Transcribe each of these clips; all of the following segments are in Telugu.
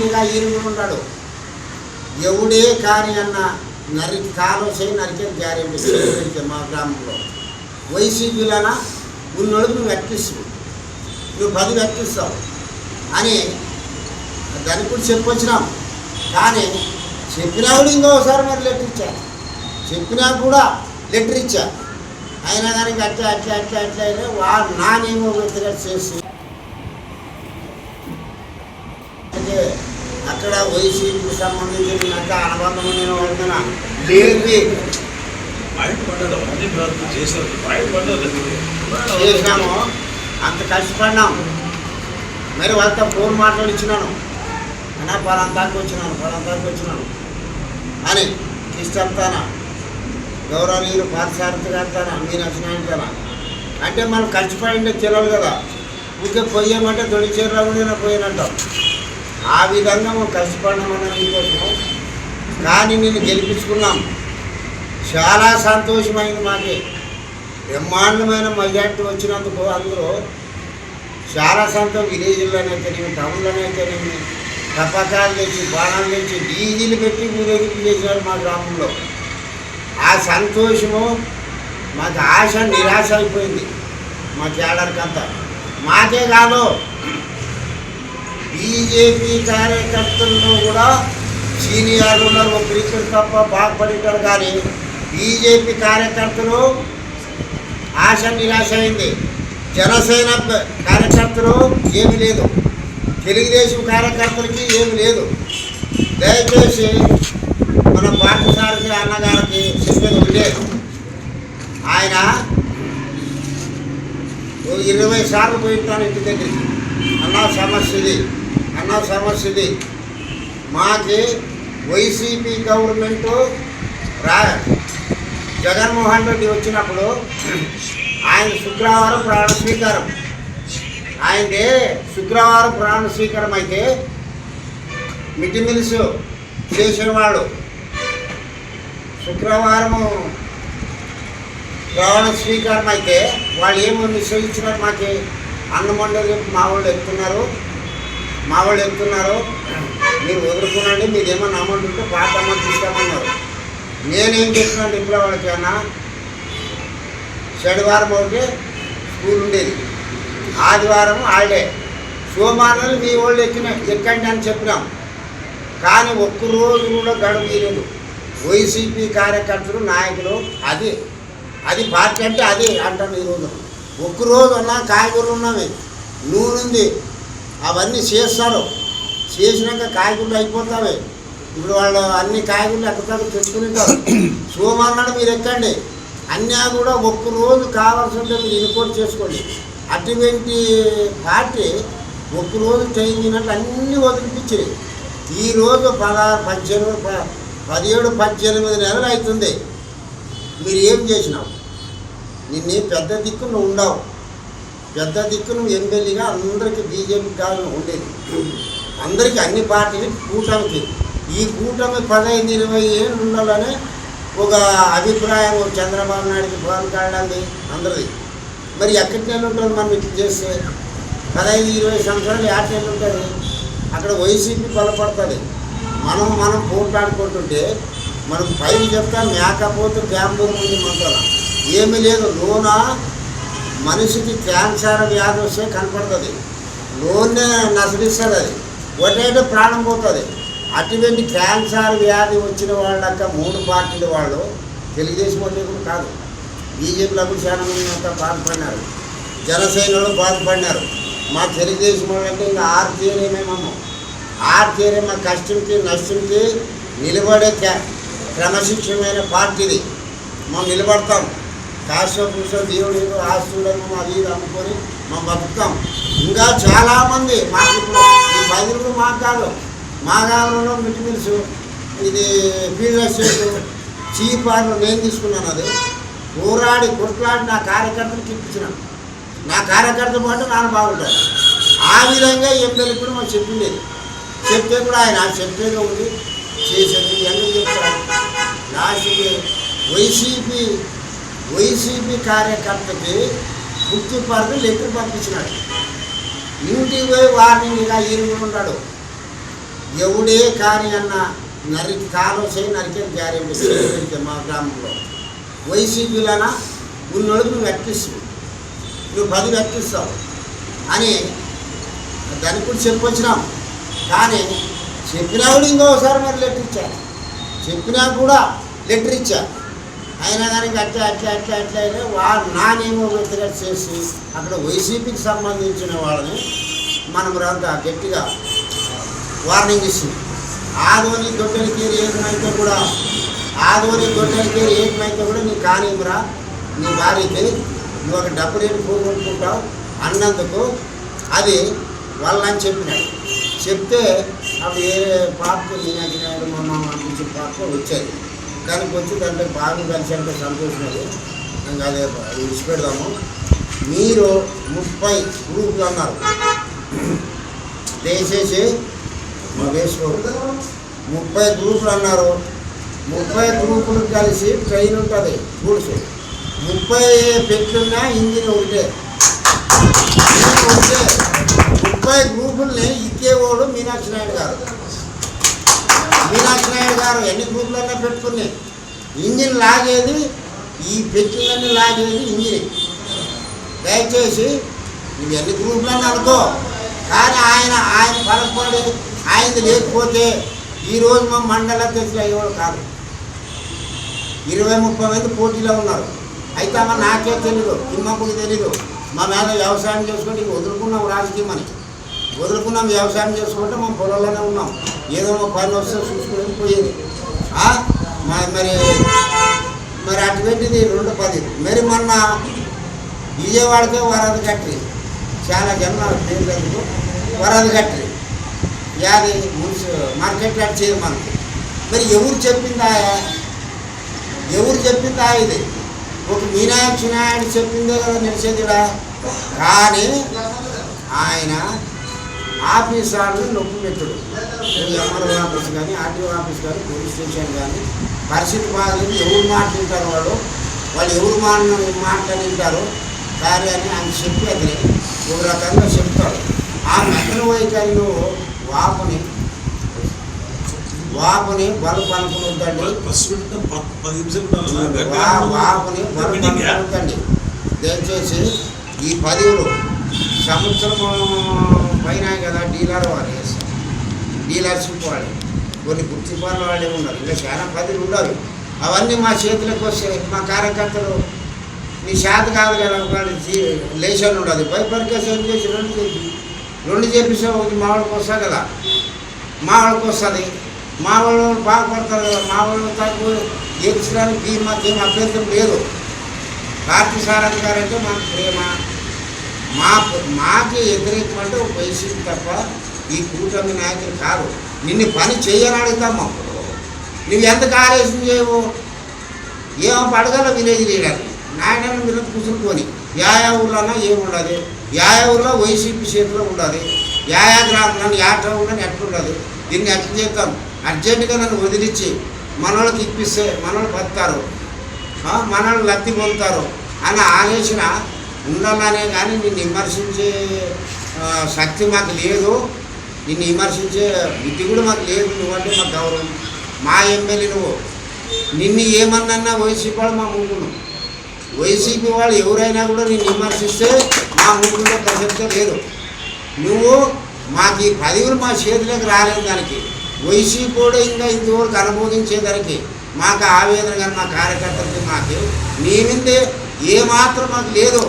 ఇలా ఈరుగుడు ఉన్నాడు. ఎవడే కాని అన్న నరికి కాలం చేయి నరికే గ్యారెంటీ మా గ్రామంలో. వైసీపీలన ఉన్నోళ్ళకి నువ్వు వెక్కిస్తావు నువ్వు పది వెక్కిస్తావు. అని దానికి కూడా చెప్పొచ్చినాం కానీ చెప్పినా కూడా ఇంకోసారి మరి లెటర్ ఇచ్చా. చెప్పినా కూడా లెటర్ ఇచ్చా. అయినా కానీ అట్లా అట్లా అట్లా అట్లా అయినా వాళ్ళు నానేమో వ్యతిరేక చేసి అంటే అక్కడ వైసీపీకి సంబంధించినంత అనుబంధమైన వందన లేని చేసినాము. అంత కష్టపడినాం. మరి వాళ్ళతో ఫోన్ మాట్లాడిచ్చినాను. అన్నా పలాంతాకి వచ్చినాను పలాంతాకి వచ్చినాను. అని ఇష్టంతానా గౌరవనీయులు వెళ్తానా మీరు వచ్చినానికనా అంటే మనం కష్టపడింటే తెలియదు కదా. ఊరికే పోయామంటే దొడిచేరా కూడా పోయినంటాం. ఆ విధంగా మనం కష్టపడినామన్న మీకోసం కానీ నేను గెలిపించుకున్నాం. చాలా సంతోషమైంది మాకే. బ్రహ్మాండమైన మెజార్టీ వచ్చినందుకు అందులో చాలా సంతం విలేజ్లోనైతేనేమి టౌన్లోనైతేనేమి తప్పకాలు తెచ్చి బాణాలు తెచ్చి డీజిల్ పెట్టి ఊరేగింపు చేశారు మా గ్రామంలో. ఆ సంతోషము మాకు ఆశ నిరాశ అయిపోయింది. మా కేడర్కంతా మాకే కాదు బీజేపీ కార్యకర్తల్లో కూడా సీనియర్లు ఉన్నారు ఒకరిద్దరు తప్ప బాగుపడేటారు కానీ బీజేపీ కార్యకర్తలు ఆశ నిరాశ అయింది. జనసేన కార్యకర్తలు ఏమి లేదు. తెలుగుదేశం కార్యకర్తలకి ఏమి లేదు. దయచేసి మన పాఠశాలకి అన్నగారికి చెప్పేది లేదు ఆయన ఇరవై సార్లు పోయింటాను ఇంటి దగ్గరికి. అన్న సమస్య ఇది. అన్న సమస్య ఇది మాకి వైసీపీ గవర్నమెంట్ రా జగన్మోహన్ రెడ్డి వచ్చినప్పుడు ఆయన శుక్రవారం ప్రాణ స్వీకారం. ఆయనదే శుక్రవారం ప్రాణ స్వీకారం అయితే మిడ్ మిల్స్ చేసిన వాడు శుక్రవారం ప్రమాణ స్వీకారం అయితే వాళ్ళు ఏమో నిశ్చయించినారు మాకు అన్నమండలి మా వాళ్ళు ఎత్తున్నారు. మా వాళ్ళు ఎత్తున్నారు మీరు వదులుకునండి మీరు ఏమన్నా అమౌంట్ ఉంటే పాత అమౌంట్ ఇస్తామన్నారు నేనేం చేస్తున్నాను ఇంట్లో వాళ్ళకైనా శనివారం ఒకటి స్కూల్ ఉండేది. ఆదివారం హాలిడే. సోమవారం మీ వాళ్ళు ఎక్కిన ఎక్కండి అని చెప్పినాం. కానీ ఒక్కరోజు కూడా గడువు తీయలేదు. వైసీపీ కార్యకర్తలు నాయకులు అది అది పార్టీ అంటే అది అంటాను ఈరోజు ఒక్కరోజు ఉన్నా కాయగూరలు ఉన్నవి నూనె ఉంది. అవన్నీ చేస్తారు. చేసినాక కాయగూరలు అయిపోతావి. ఇప్పుడు వాళ్ళు అన్ని కాయగూరలు ఎక్కడికి తెచ్చుకుంటారు సోమవారం మీరు ఎక్కండి. అన్నీ కూడా ఒక్కరోజు కావాల్సి ఉంటే మీరు ఇన్కోట్ చేసుకోండి. అటువంటి పార్టీ ఒక్కరోజు చేయించినట్టు అన్నీ వదిలిపించాయి ఈరోజు పదహారు పద్దెనిమిది ప- పదిహేడు పద్దెనిమిది నెలలు అవుతుంది. మీరు ఏం చేసినావు? నిన్నే పెద్ద దిక్కు నువ్వు ఉండవు. పెద్ద దిక్కున ఎమ్మెల్యేగా అందరికీ బీజేపీ కాలం ఉండేది. అందరికీ అన్ని పార్టీలు కూటమికి. ఈ కూటమి పదహైదు ఇరవై ఏళ్ళు ఉండాలని ఒక అభిప్రాయం చంద్రబాబు నాయుడుకి పవన్ కళ్యాణ్ది అందరిది. మరి ఎక్కడి నెలలు ఉంటుంది మనం ఇట్లా చేస్తే పదహైదు ఇరవై సంవత్సరాలు యాడ్ నెలలు ఉంటుంది అక్కడ వైసీపీ బలపడుతుంది. మనం మనం పోట్లాడుకుంటుంటే మనం పైకి చెప్తాం మేకపోతే క్యాంపు ఉంది మనతో ఏమీ లేదు. లోనా మనిషికి క్యాన్సర్ వ్యాధి వస్తే కనపడుతుంది. నూనె నసరిస్తుంది అది. ఒకటే ప్రాణం పోతుంది. అటువంటి క్యాన్సర్ వ్యాధి వచ్చిన వాళ్ళక మూడు పార్టీల వాళ్ళు తెలుగుదేశం వాళ్ళే కాదు. బీజేపీలకు కూడా చాలా మంది అంతా బాధపడినారు. జనసేనలో బాధపడినారు. మా తెలుగుదేశం వాళ్ళంటే ఇంకా ఆరు తీరేమేమో ఆరు తీరే మా కష్టంకి నష్టంకి నిలబడే క్యా- క్రమశిక్షణమైన పార్టీది. మేము నిలబడతాం. కాశో కూర్చో దేవుడు ఏదో ఆస్తులను మా ఇది అనుకొని మనం బతుకుతాం. ఇంకా చాలామంది మాకు ఇప్పుడు ఈ బదులు మాకు కాదు. మా గ్రామంలో మిట్టిమిల్స్ ఇది ఫీల్డ్ ఎస్టేట్ చీపార్లు నేను తీసుకున్నాను అది. పోరాడి కొట్లాడి నా కార్యకర్తలు ఇప్పించినాను నా కార్యకర్త పాటు నాన్న బాగుంటాడు. ఆ విధంగా ఎమ్మెల్యే కూడా మాకు చెప్పింది చెప్తే కూడా ఆయన చెప్పేగా ఉంది. చేసేది ఎందుకు చెప్తారు. లాస్ట్కి వైసీపీ వైసీపీ కార్యకర్తకి గుర్తింపు లెటర్ పంపించినాడు. ఇంటికి పోయి వారిని ఇలా ఇరుగుడు ఎవడే కాని అన్న నరికి కాలం చేయి నరికే గ్యారెంటీ మా గ్రామంలో. వైసీపీలన? ఉన్నోళ్ళకి నువ్వు ఎక్కిస్తావు నువ్వు పది వెక్కిస్తావు అని దాన్ని కూడా చెప్పొచ్చినాం కానీ చెప్పినా కూడా ఇంకోసారి మరి లెటర్ ఇచ్చా చెప్పినా కూడా లెటర్ ఇచ్చా అయినా కానీ అట్లా అట్లా అట్లా అట్లా అయినా వాళ్ళు నానేమో వ్యతిరేక చేసి అక్కడ వైసీపీకి సంబంధించిన వాళ్ళని మనం అంత గట్టిగా వార్నింగ్ ఇస్తుంది. ఆదోని దొడ్డలకి ఏకమైతే కూడా ఆదోని దొడ్డలకి ఏకమైతే కూడా నీ కానివ్వరా నీ భార్యకి నువ్వు ఒక డబ్బు రేటు పోగొట్టుకుంటావు అన్నందుకు అది వాళ్ళని చెప్పినాడు. చెప్తే అప్పుడు ఏ పాపకు నేను అడిగినాడు మా మామ అనిపించిన వచ్చేది దానికి వచ్చి దాంట్లో బాగా కలిసి అంటే సంతోషమే ఇంకా అదే విడిచిపెడదాము. మీరు ముప్పై గ్రూపులు అన్నారు. దయచేసి మా వేసుకోరు ముప్పై గ్రూపులు అన్నారు. ముప్పై గ్రూపులు కలిసి ట్రైన్ ఉంటుంది. గూడ్స్. ముప్పై పెట్లున్నా ఇంజిన్ ఒకటే. ఇంజిన్ ఒకటే. ముప్పై గ్రూపుల్ని ఇచ్చేవాడు మీనాక్షి నాయుడు గారు. మీనాక్షి నాయుడు గారు ఎన్ని గ్రూపులన్నా పెట్టుకుని ఇంజిన్ లాగేది ఈ పెట్లన్నీ లాగేది ఇంజిన్. దయచేసి నువ్వు ఎన్ని గ్రూపులన్నా అనుకో కానీ ఆయన ఆయన పలకపడి ఆయనది లేకపోతే ఈరోజు మా మండల అధ్యక్షులు అయ్యేవాడు కాదు. ఇరవై ముప్పై మంది పోటీలో ఉన్నారు. అయితే అమ్మ నాకే తెలీదు తిమ్మమ్మకి తెలీదు. మా మీద వ్యవసాయం చేసుకుంటే వదులుకున్నాం రాజకీయం అని. వదులుకున్నాం వ్యవసాయం చేసుకుంటే మా పొలంలోనే ఉన్నాం. ఏదో ఒక పని వస్తే చూసుకునేది పోయేది. మరి మరి అటువంటిది రెండు పది. మరి మొన్న విజయవాడకే వరద కట్టి చాలా జన్మలు పేర్లకు వరద కట్టి యాది మార్కెట్ యాడ్ చేయదు మనకి. మరి ఎవరు చెప్పిందా? ఎవరు చెప్పిందా ఇది? ఒక మీనాక్షి నాయుడు చెప్పిందే కదా నిలిచేదిడా కానీ ఆయన ఆఫీస్ వాళ్ళు నొప్పి పెట్టుడు ఎంఆర్ఓ ఆఫీస్ కానీ ఆర్టీఓ ఆఫీస్ కానీ పోలీస్ స్టేషన్ కానీ పరిస్థితి బాగాలేదు. ఎవరు మాట్లాడతారు వాళ్ళు? వాళ్ళు ఎవరు మాట మాట్లాడింటారు సరే అని ఆయన చెప్పి అతని ఒక రకంగా చెప్తాడు. ఆ మెత్తన వైఖరిలో వాపుని వాపుని బలుపు. వా- వాపుని బలుపు? అనుకున్నదండి దయచేసి ఈ పదవులు సంవత్సరం పైన కదా డీలర్ వాళ్ళు చేస్తారు డీలర్షిప్ వాళ్ళు. కొన్ని గుర్తింపాలు వాళ్ళే ఉన్నారు. ఇంకా చాలా పదులు ఉండవు అవన్నీ మా చేతులకు వస్తే మా కార్యకర్తలు నీ శాత కాదు కదా ఒకటి ఉండదు. భయపడికేసి చేసి రెండు చేసి రెండు చేపిస్తే ఒకటి మా వాళ్ళకి వస్తా కదా. మా వాళ్ళకి వస్తుంది. మా వాళ్ళు బాగుపడతారు కదా. మా వాళ్ళు తక్కువ గెలిచడానికి మాకేం అభ్యంతరం లేదు. పార్టీ సారాధికారంటే మాకు ప్రేమ. మా మాకి వ్యతిరేకం అంటే ఒక వైసీపీ తప్ప ఈ కూటమి నాయకులు కాదు. నిన్ను పని చేయని అడుగుతాము నువ్వు ఎంత ఆలోచన చేయవు? ఏమో అడగాల విలేజ్ లీడర్? నాయన మీద కూర్చుని యాయా ఊర్లోనా ఏముండదు యాయా ఊర్లో వైసీపీ చేతిలో ఉండదు. యాయా గ్రామంలో యా టౌన్లో ఎట్లుండదు దీన్ని ఎట్లా చేద్దాం. అర్జెంటుగా నన్ను వదిలించి మనోళ్ళకి ఇప్పిస్తే మనోళ్ళు బతారు మనోళ్ళు లబ్ధి పొందుతారు అని ఆలోచన ఉండాలనే కానీ నిన్ను విమర్శించే శక్తి మాకు లేదు. నిన్ను విమర్శించే బుద్ధి కూడా మాకు లేదు. నువ్వంటే మాకు గౌరవం. మా ఎమ్మెల్యే నువ్వు. నిన్ను ఏమన్నా వైసీపీ వాళ్ళు మా ముందు వైసీపీ వాళ్ళు ఎవరైనా కూడా నిన్ను విమర్శిస్తే మా ముందులో ప్రసక్తే లేదు. నువ్వు మాకు ఈ పదవులు మా చేతిలోకి రాలేదు దానికి. వైసీపీ కూడా ఇంకా ఇంతవరకు అనుమోదించేదానికి మాకు ఆవేదన కానీ మా కార్యకర్తలకి మాకు. నీ మీదే ఏమాత్రం మాకు లేదు.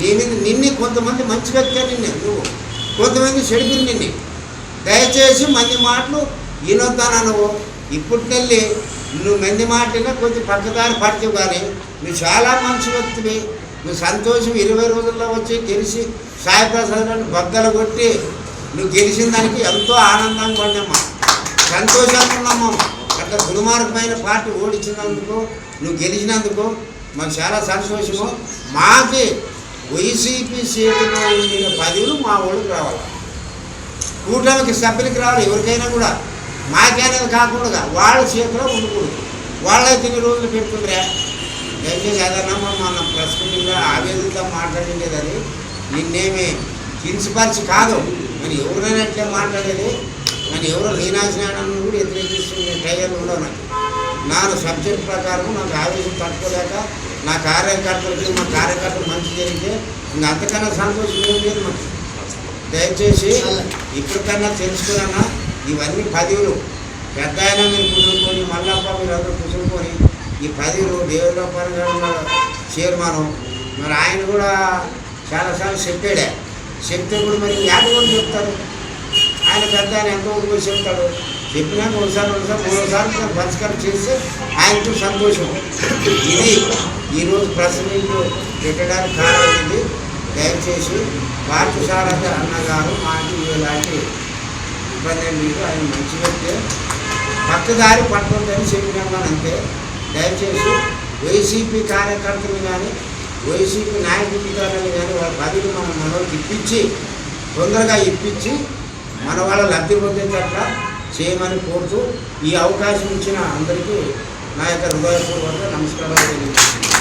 నేను నిన్ను కొంతమంది మంచి వ్యక్తి నిన్ను నువ్వు కొంతమంది చెడిపిరు నిన్ను. దయచేసి మంది మాటలు వినొద్దాను నువ్వు ఇప్పటికెళ్ళి నువ్వు మంది మాటలు కొంచెం పక్కదారి పడతావు కానీ నువ్వు చాలా మంచి వ్యక్తివి. నువ్వు సంతోషం ఇరవై రోజుల్లో వచ్చి గెలిచి సాయిప్రసాద్ బద్దలు కొట్టి నువ్వు గెలిచిన దానికి ఎంతో ఆనందంగా పడినమ్మా సంతోషంగా ఉన్నాము? అట్లా దుర్మార్గమైన పార్టీ ఓడించినందుకు నువ్వు గెలిచినందుకు మాకు చాలా సంతోషము. మాకి వైసీపీ చేతిలో ఉండిన పదవులు మా ఊళ్ళకి రావాలి. కూటమికి సభ్యులకి రావాలి ఎవరికైనా కూడా. మాకేనది కాకుండా వాళ్ళ చేతిలో ఉండకూడదు. వాళ్ళైతే ఇన్ని రోజులు పెట్టుకుందిరా దయచేసి ఏదన్నా మన ప్రెస్ మీటింగ్లో ఆవేదనతో మాట్లాడిండేది అది నిన్నేమి కించపరిచి కాదు. మరి ఎవరైనా ఇట్లా మాట్లాడేది? మరి ఎవరు లీనాశనాన్ని కూడా వ్యతిరేకిస్తున్న టైర్లు కూడా నాకు నా సబ్జెక్ట్ ప్రకారం నాకు ఆవేశం తట్టుకోలేక నా కార్యకర్తలకి మా కార్యకర్తలు మంచి జరిగితే ఇంకా అంతకన్నా సంతోషం ఏం లేదు మనకి దయచేసి ఇప్పటికన్నా తెలుసుకున్నా ఇవన్నీ పదవులు. పెద్ద అయినా మీరు కుదురుకొని మళ్ళప్ప మీరు అందరూ కుదురుకొని ఈ పదవులు దేవుళ్ళ పరంగా చైర్మన్. మరి ఆయన కూడా చాలాసార్లు చెప్పాడే. చెప్తే కూడా మరి యాభై కూడా చెప్తారు. ఆయన పెద్ద ఆయన ఎంతో కూడా చెప్తాడు. చెప్పినాక ఒకసారి ఒకసారి మూడోసారి పరిష్కారం చేస్తే ఆయనకు సంతోషం. ఇది ఈరోజు ప్రెసిడెంట్ పెట్టడానికి కారణం ఇది దయచేసి పార్థసారథి అన్నగారు మాకు ఇలాంటి ఇబ్బంది మీరు ఆయన మంచి వ్యక్తి. పక్కదారి పట్టుకుందని చెప్పినామని అంతే. దయచేసి వైసీపీ కార్యకర్తలు కానీ వైసీపీ నాయకులు కానీ కానీ వాళ్ళ పదవి మన మనోళ్ళకి ఇప్పించి తొందరగా ఇప్పించి మన వాళ్ళ లబ్ధి పొందేటట్లా చేయమని కోరుతూ ఈ అవకాశం ఇచ్చిన అందరికీ నా యొక్క హృదయపూర్వక నమస్కారాలు తెలియజేస్తున్నాను.